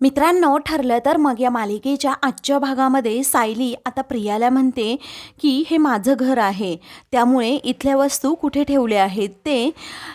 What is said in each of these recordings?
मित्रांनो ठरलं तर मग या मालिकेच्या आजच्या भागामध्ये सायली आता प्रियाला म्हणते की हे माझं घर आहे. त्यामुळे इथल्या वस्तू कुठे ठेवल्या आहेत? ते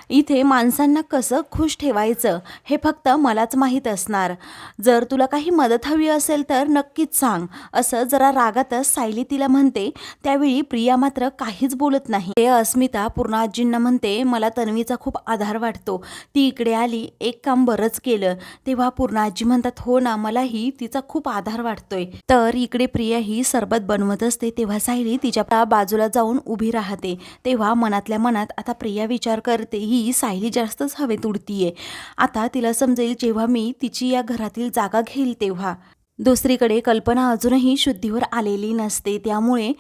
इथे माणसांना कसं खुश ठेवायचं? हे फक्त मलाच माहीत असणार. जर तुला काही मदत हवी असेल तर नक्कीच सांग. असं जरा रागातच सायली तिला म्हणते. त्यावेळी प्रिया मात्र काहीच बोलत नाही. ते अस्मिता पूर्ण आजींना म्हणते मला तन्वीचा खूप आधार वाटतो. ती इकडे आली. एक काम बरंच केलं. तेव्हा पूर्ण आजी म्हणतात हो ना मलाही तिचा खूप आधार वाटतोय. तर इकडे प्रिया ही सरबत बनवत असते तेव्हा सायली तिच्या बाजूला जाऊन उभी राहते. तेव्हा मनातल्या मनात आता प्रिया विचार करते ही सायली जास्तच हवेत उडतीये. आता तिला समजेल जेव्हा मी तिची या घरातील जागा घेईल तेव्हा. दुसरीकडे कल्पना अजूनही शुद्धीवर आलेली नसते. त्यामुळे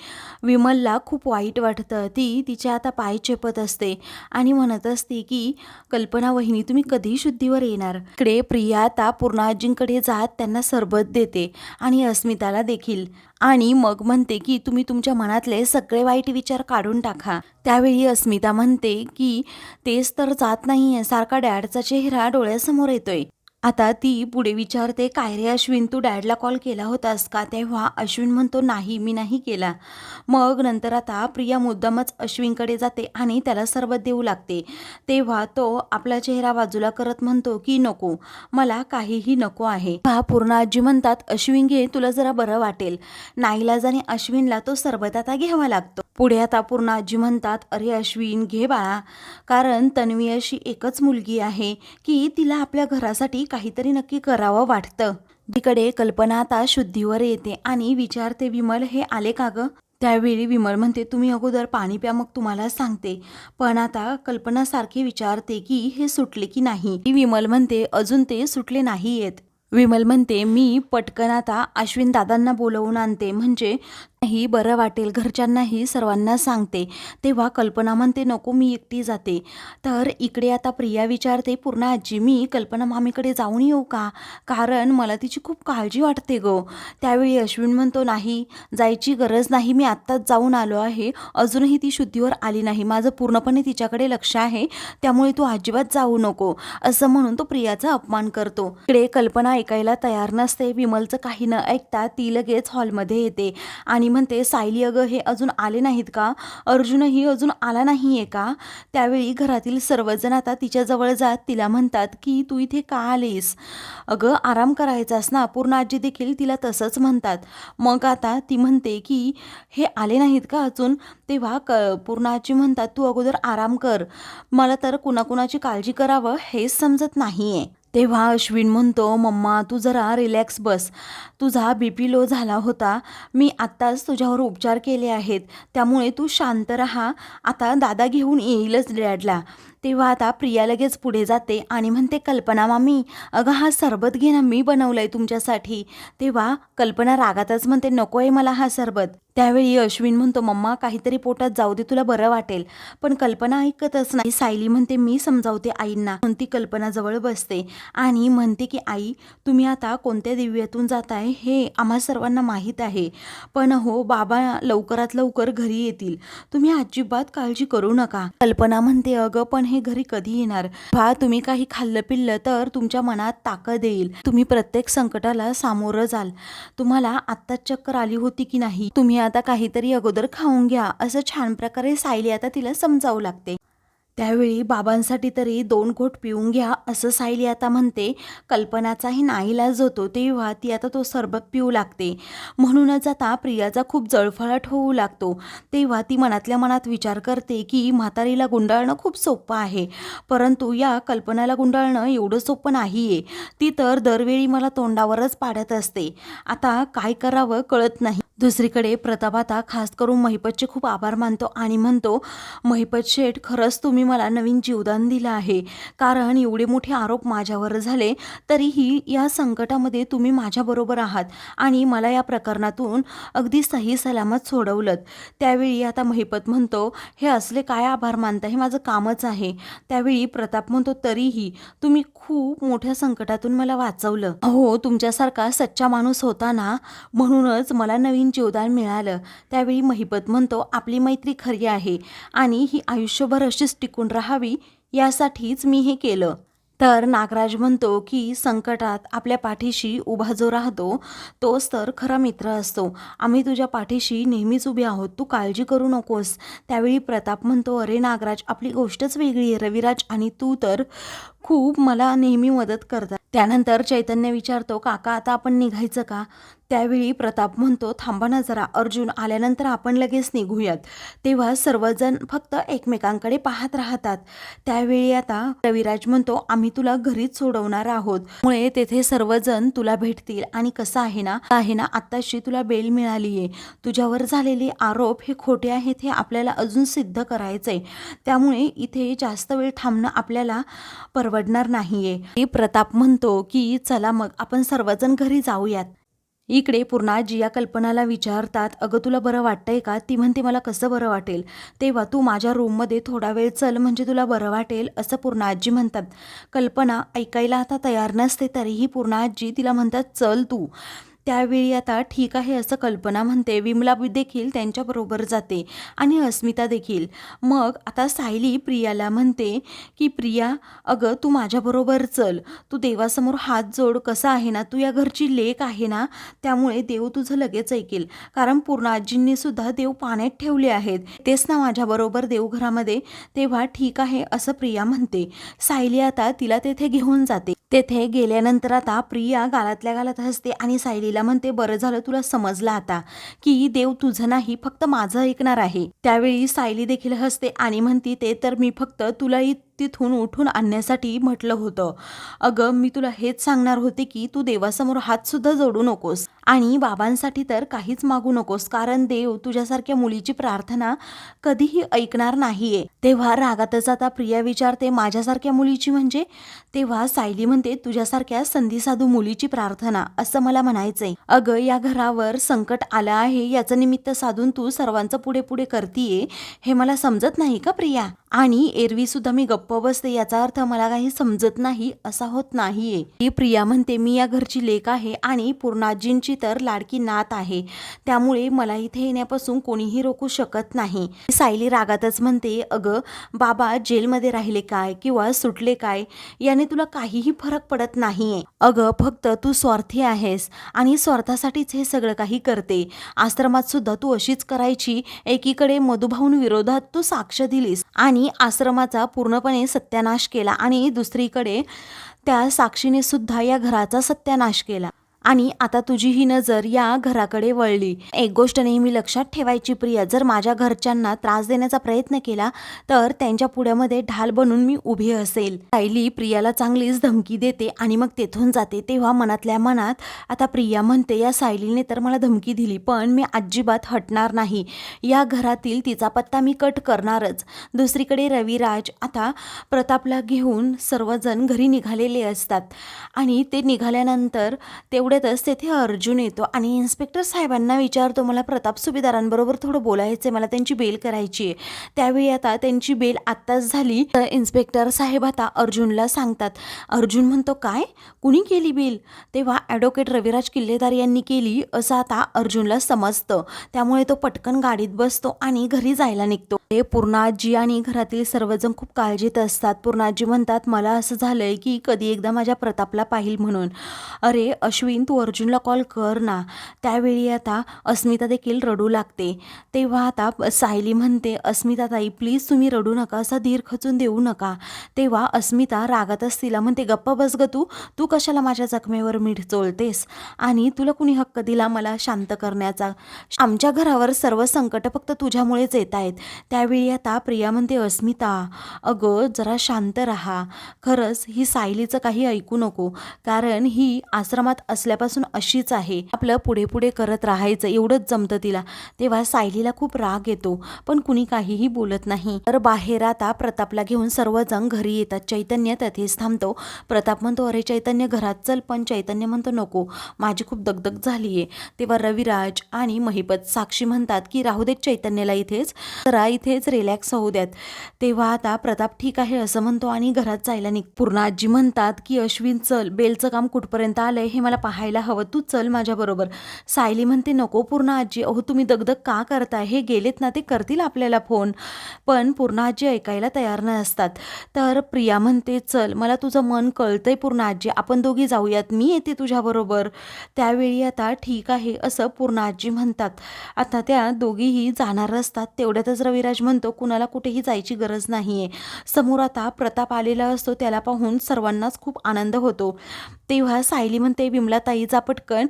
विमलला खूप वाईट वाटतं. ती तिचे आता पाय चेपत असते आणि म्हणत असते की कल्पना वहिनी तुम्ही कधी शुद्धीवर येणार? इकडे प्रिया आता पूर्ण आजींकडे जात त्यांना सरबत देते आणि अस्मिताला देखील. आणि मग म्हणते की तुम्ही तुमच्या मनातले सगळे वाईट विचार काढून टाका. त्यावेळी अस्मिता म्हणते की तेच तर जात नाहीये. सारखा डॅडचा चेहरा डोळ्यासमोर येतोय. आता ती पुढे विचारते काय रे अश्विन तू डॅडला कॉल केला होतास का? तेव्हा अश्विन म्हणतो नाही मी नाही केला. मग नंतर आता प्रिया मुद्दामच अश्विनकडे जाते आणि त्याला सरबत देऊ लागते. तेव्हा तो आपला चेहरा बाजूला करत म्हणतो की नको मला काहीही नको आहे. हा पूर्ण आजी म्हणतात अश्विन घे तुला जरा बरं वाटेल. नाईलाजाने अश्विनला तो सरबत आता घ्यावा लागतो. पुढे आता पूर्ण आजी म्हणतात अरे अश्विन घे बाळा. कारण तन्वी अशी एकच मुलगी आहे की तिला आपल्या घरासाठी काहीतरी नक्की करावं वाटतं. तिकडे कल्पना आता शुद्धीवर येते आणि विचारते विमल हे आले का ग? त्यावेळी विमल म्हणते तुम्ही अगोदर पाणी प्या मग तुम्हाला सांगते. पण आता कल्पनासारखी विचारते की हे सुटले की नाही. ती विमल म्हणते अजून ते सुटले नाहीयेत. विमल म्हणते मी पटकन आता अश्विन दादांना बोलवून आणते. म्हणजे ही बरं वाटेल घरच्यांनाही सर्वांना सांगते. तेव्हा कल्पना म्हणते नको मी एकटी जाते. तर इकडे आता प्रिया विचारते पूर्ण आजी मी कल्पना मामीकडे जाऊन येऊ का? कारण मला तिची खूप काळजी वाटते गो. त्यावेळी अश्विन म्हणतो नाही जायची गरज नाही मी आत्ताच जाऊन आलो आहे. अजूनही ती शुद्धीवर आली नाही. माझं पूर्णपणे तिच्याकडे लक्ष आहे. त्यामुळे तू अजिबात जाऊ नको. असं म्हणून तो प्रियाचा अपमान करतो. इकडे कल्पना ऐकायला तयार नसते. विमलचं काही न ऐकता ती लगेच हॉलमध्ये येते. आणि म्हणते सायली अगं हे अजून आले नाहीत का? अर्जुनही अजून आला नाही आहे का? त्यावेळी घरातील सर्वजण आता तिच्याजवळ जात तिला म्हणतात की तू इथे का आलीस? अगं आराम करायचास ना? पूर्ण आजी देखील तिला तसंच म्हणतात. मग आता ती म्हणते की हे आले नाहीत का अजून? तेव्हा क पूर्ण आजी म्हणतात तू अगोदर आराम कर. मला तर कुणाकुणाची काळजी करावं हेच समजत नाही आहे तेव्हा अश्विन म्हणतो मम्मा तू जरा रिलॅक्स बस. तुझा बी पी लो झाला होता. मी आत्ताच तुझ्यावर उपचार केले आहेत. त्यामुळे तू शांत राहा. आता दादा घेऊन येईलच डॅडला. तेव्हा आता प्रिया लगेच पुढे जाते आणि म्हणते कल्पना मामी अगं हा सरबत घे ना. मी बनवलं आहे तुमच्यासाठी. तेव्हा कल्पना रागातच म्हणते नको आहे मला हा सरबत. त्यावेळी अश्विन म्हणतो मम्मा काहीतरी पोटात जाऊ दे तुला बरं वाटेल. पण कल्पना ऐकतच नाही. सायली म्हणते मी समजावते आईंना. म्हणून ती कल्पना जवळ बसते आणि म्हणते की आई तुम्ही आता कोणत्या दिव्यातून जाताय हे आम्हा सर्वांना माहीत आहे. पण हो बाबा लवकरात लवकर घरी येतील. तुम्ही अजिबात काळजी करू नका. कल्पना म्हणते अगं पण हे घरी कधी येणार? भा तुम्ही काही खाल्लं पिल्लं तर तुमच्या मनात ताकद येईल. तुम्ही प्रत्येक संकटाला सामोरं जाल. तुम्हाला आत्ताच चक्कर आली होती की नाही? तुम्ही आता काहीतरी अगोदर खाऊन घ्या असं छान प्रकारे सायली आता तिला समजावू लागते. त्यावेळी बाबांसाठी तरी दोन घोट पिऊन घ्या असं सायली आता म्हणते. कल्पनाचाही नाईलाज होतो तेव्हा ती आता तो सरबत पिऊ लागते. म्हणूनच आता प्रियाचा खूप जळफळाट होऊ लागतो. तेव्हा ती मनातल्या मनात विचार करते की म्हातारीला गुंडाळणं खूप सोपं आहे. परंतु या कल्पनाला गुंडाळणं एवढं सोपं नाही आहे ती तर दरवेळी मला तोंडावरच पाडत असते. आता काय करावं कळत नाही. दुसरीकडे प्रताप आता खास करून महिपतचे खूप आभार मानतो आणि म्हणतो महिपत शेठ खरंच तुम्ही मला नवीन जीवदान दिलं आहे. कारण एवढे मोठे आरोप माझ्यावर झाले तरीही या संकटामध्ये तुम्ही माझ्याबरोबर आहात आणि मला या प्रकरणातून अगदी सही सलामत सोडवलं त्यावेळी आता महिपत म्हणतो हे असले काय आभार मानता? हे माझं कामच आहे. त्यावेळी प्रताप म्हणतो तरीही तुम्ही खूप मोठ्या संकटातून मला वाचवलं. हो तुमच्यासारखा सच्चा माणूस होता ना? म्हणूनच मला नवीन जीवदान मिळालं. त्यावेळी महिपत म्हणतो आपली मैत्री खरी आहे आणि ही आयुष्यभर अशीच टिकून राहावी यासाठीच मी हे केलं. तर नागराज म्हणतो की संकटात आपल्या पाठीशी उभा जो राहतो तोच तर खरा मित्र असतो. आम्ही तुझ्या पाठीशी नेहमीच उभे आहोत. तू काळजी करू नकोस. त्यावेळी प्रताप म्हणतो अरे नागराज आपली गोष्टच वेगळी आहे. रविराज आणि तू तर खूप मला नेहमी मदत करतात. त्यानंतर चैतन्य विचारतो काका आता आपण निघायचं का? त्यावेळी प्रताप म्हणतो थांबा ना जरा अर्जुन आल्यानंतर आपण लगेच निघूयात. तेव्हा सर्वजण फक्त एकमेकांकडे पाहत राहतात. त्यावेळी आता रविराज म्हणतो आम्ही तुला घरीच सोडवणार आहोत. मुळे तेथे सर्वजण तुला भेटतील. आणि कसं आहे ना आहे ना आत्ताशी तुला बेल मिळाली आहे तुझ्यावर झालेले आरोप हे खोटे आहेत हे आपल्याला अजून सिद्ध करायचंय. त्यामुळे इथे जास्त वेळ थांबणं आपल्याला परवडणार नाहीये. प्रताप म्हणतो की चला मग आपण सर्वजण घरी जाऊयात. इकडे पूर्ण आजी या कल्पनाला विचारतात अगं तुला बरं वाटतंय का? ती म्हणते मला कसं बरं वाटेल? तेव्हा तू माझ्या रूममध्ये थोडा वेळ चल म्हणजे तुला बरं वाटेल असं पूर्ण आजी म्हणतात. कल्पना ऐकायला आता तयार नसते तरीही पूर्ण आजी तिला म्हणतात चल तू. त्यावेळी आता ठीक आहे असं कल्पना म्हणते. विमला देखील त्यांच्याबरोबर जाते आणि अस्मिता देखील. मग आता सायली प्रियाला म्हणते की प्रिया अगं तू माझ्याबरोबर चल. तू देवासमोर हात जोड. कसा आहे ना तू या घरची लेक आहे ना त्यामुळे देव तुझं लगेच ऐकेल. कारण पूर्ण आजींनी सुद्धा देव पाण्यात ठेवले आहेत. तेच ना माझ्याबरोबर देवघरामध्ये तेव्हा ठीक आहे असं प्रिया म्हणते. सायली आता तिला तेथे घेऊन जाते. तेथे गेल्यानंतर आता प्रिया गालातल्या गालात हसते आणि सायलीला म्हणते बरं झालं तुला समजलं आता की देव तुझं नाही फक्त माझं ऐकणार आहे. त्यावेळी सायली देखील हसते आणि म्हणती ते तर मी फक्त तुलाही तिथून उठून आणण्यासाठी म्हटलं होतं. अगं मी तुला हेच सांगणार होते की तू देवासमोर हातसुद्धा जोडू नकोस. आणि बाबांसाठी तर काहीच मागू नकोस कारण देव तुझ्यासारख्या मुलीची प्रार्थना कधीही ऐकणार नाहीये. तेव्हा रागातच आता प्रिया विचारते माझ्यासारख्या मुलीची म्हणजे? तेव्हा सायली म्हणते तुझ्यासारख्या संधीसाधू मुलीची प्रार्थना असं मला म्हणायचंय. अगं या घरावर संकट आलं आहे याचं निमित्त साधून तू सर्वांचं पुढे पुढे करतीये हे मला समजत नाही का प्रिया? आणि एरवी सुद्धा मी गप्प बसते याचा अर्थ मला काही समजत नाही असा होत नाहीये. प्रिया म्हणते मी या घरची लेक आहे आणि पूर्णाजींची तर लाडकी नात आहे. त्यामुळे मला इथे येण्यापासून कोणीही रोखू शकत नाही. सायली रागातच म्हणते अगं बाबा जेलमध्ये राहिले काय किंवा सुटले काय? याने तुला काहीही फरक पडत नाहीये. अगं फक्त तू स्वार्थी आहेस आणि स्वार्थासाठीच हे सगळं काही करते. आश्रमात सुद्धा तू अशीच करायची. एकीकडे मधुभाऊन विरोधात तू साक्ष दिलीस आणि आश्रमाचा पूर्णपणे सत्यानाश केला आणि दुसरीकडे त्या साक्षीने सुद्धा या घराचा सत्यानाश केला. आणि आता तुझी ही नजर या घराकडे वळली. एक गोष्ट नेहमी लक्षात ठेवायची प्रिया जर माझ्या घरच्यांना त्रास देण्याचा प्रयत्न केला तर त्यांच्या पुढ्यामध्ये ढाल बनून मी उभी असेल. सायली प्रियाला चांगलीच धमकी देते आणि मग तेथून जाते तेव्हा मनातल्या मनात आता प्रिया म्हणते या सायलीने तर मला धमकी दिली पण मी अजिबात हटणार नाही. या घरातील तिचा पत्ता मी कट करणारच. दुसरीकडे रविराज आता प्रतापला घेऊन सर्वजण घरी निघालेले असतात आणि ते निघाल्यानंतर तेवढं तेवढ्यातच तेथे अर्जुन येतो आणि इन्स्पेक्टर साहेबांना विचारतो मला प्रताप सुभेदारांबरोबर थोडं बोलायचं आहे मला त्यांची बेल करायची आहे त्यावेळी आता त्यांची बेल आत्ताच झाली. तर इन्स्पेक्टर साहेब आता अर्जुनला सांगतात अर्जुन म्हणतो काय? कुणी केली बेल तेव्हा ॲडव्होकेट रविराज किल्लेदार यांनी केली असं आता अर्जुनला समजतं. त्यामुळे तो पटकन गाडीत बसतो आणि घरी जायला निघतो. ते पूर्णाजी आणि घरातील सर्वजण खूप काळजीत असतात. पूर्णाजी म्हणतात मला असं झालंय की कधी एकदा माझ्या प्रतापला पाहिल म्हणून. अरे अश्विन तू अर्जुनला कॉल कर ना. त्यावेळी आता अस्मिता देखील रडू लागते. तेव्हा आता सायली म्हणते अस्मिता ताई प्लीज तुम्ही रडू नका. असा धीर खचून देऊ नका. तेव्हा अस्मिता रागातच तिला म्हणते गप्प बस ग तू. तू कशाला माझ्या जखमेवर मीठ चोळतेस? आणि तुला कुणी हक्क दिला मला शांत करण्याचा? आमच्या घरावर सर्व संकट फक्त तुझ्यामुळेच येत आहेत. त्यावेळी आता प्रिया म्हणते अस्मिता अगं जरा शांत राहा. खरंच ही सायलीचं काही ऐकू नको. कारण ही आश्रमात असल्यापासून अशीच आहे. आपलं पुढे पुढे करत राहायचं एवढंच जमतं तिला. तेव्हा सायलीला खूप राग येतो पण कुणी काहीही बोलत नाही. तर बाहेर आता प्रतापला घेऊन सर्वजण घरी येतात. चैतन्य तेथेच थांबतो. प्रताप म्हणतो अरे चैतन्य घरात चल पण चैतन्य म्हणतो नको माझी खूप दगदग झाली आहे तेव्हा रविराज आणि महिपत साक्षी म्हणतात की राहू देत चैतन्याला इथेच. जरा इथेच रिलॅक्स होऊ द्यात. तेव्हा आता प्रताप ठीक आहे असं म्हणतो आणि घरात जायला निघ. पूर्ण आजी म्हणतात की अश्विन चल बेलचं काम कुठपर्यंत आलंय हे मला पाहायला राहायला हवं. तू चल माझ्याबरोबर सायली म्हणते नको पूर्ण आजी. अहो तुम्ही दगदग का करताय? हे गेलेत ना ते करतील आपल्याला फोन. पण पूर्ण आजी ऐकायला तयार नसतात. तर प्रिया म्हणते चल मला तुझं मन कळतंय पूर्ण आजी. आपण दोघी जाऊयात. मी येते तुझ्याबरोबर त्यावेळी आता ठीक आहे असं पूर्ण आजी म्हणतात. आता त्या दोघीही जाणार असतात. तेवढ्यातच रविराज म्हणतो कुणाला कुठेही जायची गरज नाही आहे समोर आता प्रताप आलेला असतो. त्याला पाहून सर्वांनाच खूप आनंद होतो. तेव्हा सायली म्हणते विमला ताईचा पटकन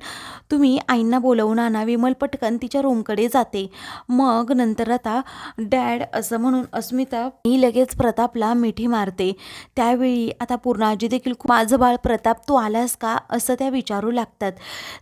तुम्ही आईंना बोलवून आणा विमल पटकन तिच्या रूमकडे जाते. मग नंतर आता डॅड असं म्हणून अस्मिता ही लगेच प्रतापला मिठी मारते. त्यावेळी आता पूर्ण आजी देखील खूप माझं बाळ प्रताप तू आलास का? असं त्या विचारू लागतात.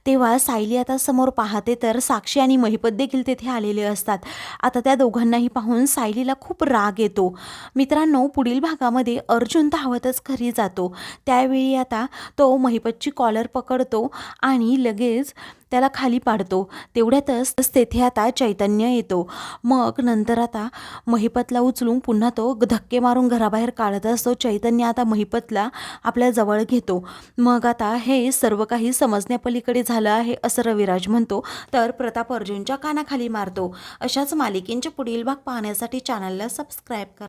तेव्हा सायली आता समोर पाहते तर साक्षी आणि महिपत देखील तेथे आलेले असतात. आता त्या दोघांनाही पाहून सायलीला खूप राग येतो. मित्रांनो पुढील भागामध्ये अर्जुन धावतच घरी जातो. त्यावेळी आता तो महिपतची कॉलर पकडतो आणि लगेच त्याला खाली पाडतो. तेवढ्यातच तेथे आता चैतन्य येतो. मग नंतर आता महिपतला उचलून पुन्हा तो धक्के मारून घराबाहेर काढत असतो. चैतन्य आता महिपतला आपल्या जवळ घेतो. मग आता हे सर्व काही समजण्यापलीकडे झालं आहे असं रविराज म्हणतो. तर प्रताप अर्जुनच्या कानाखाली मारतो. अशाच मालिकेंचे पुढील भाग पाहण्यासाठी चॅनलला सबस्क्राईब करा.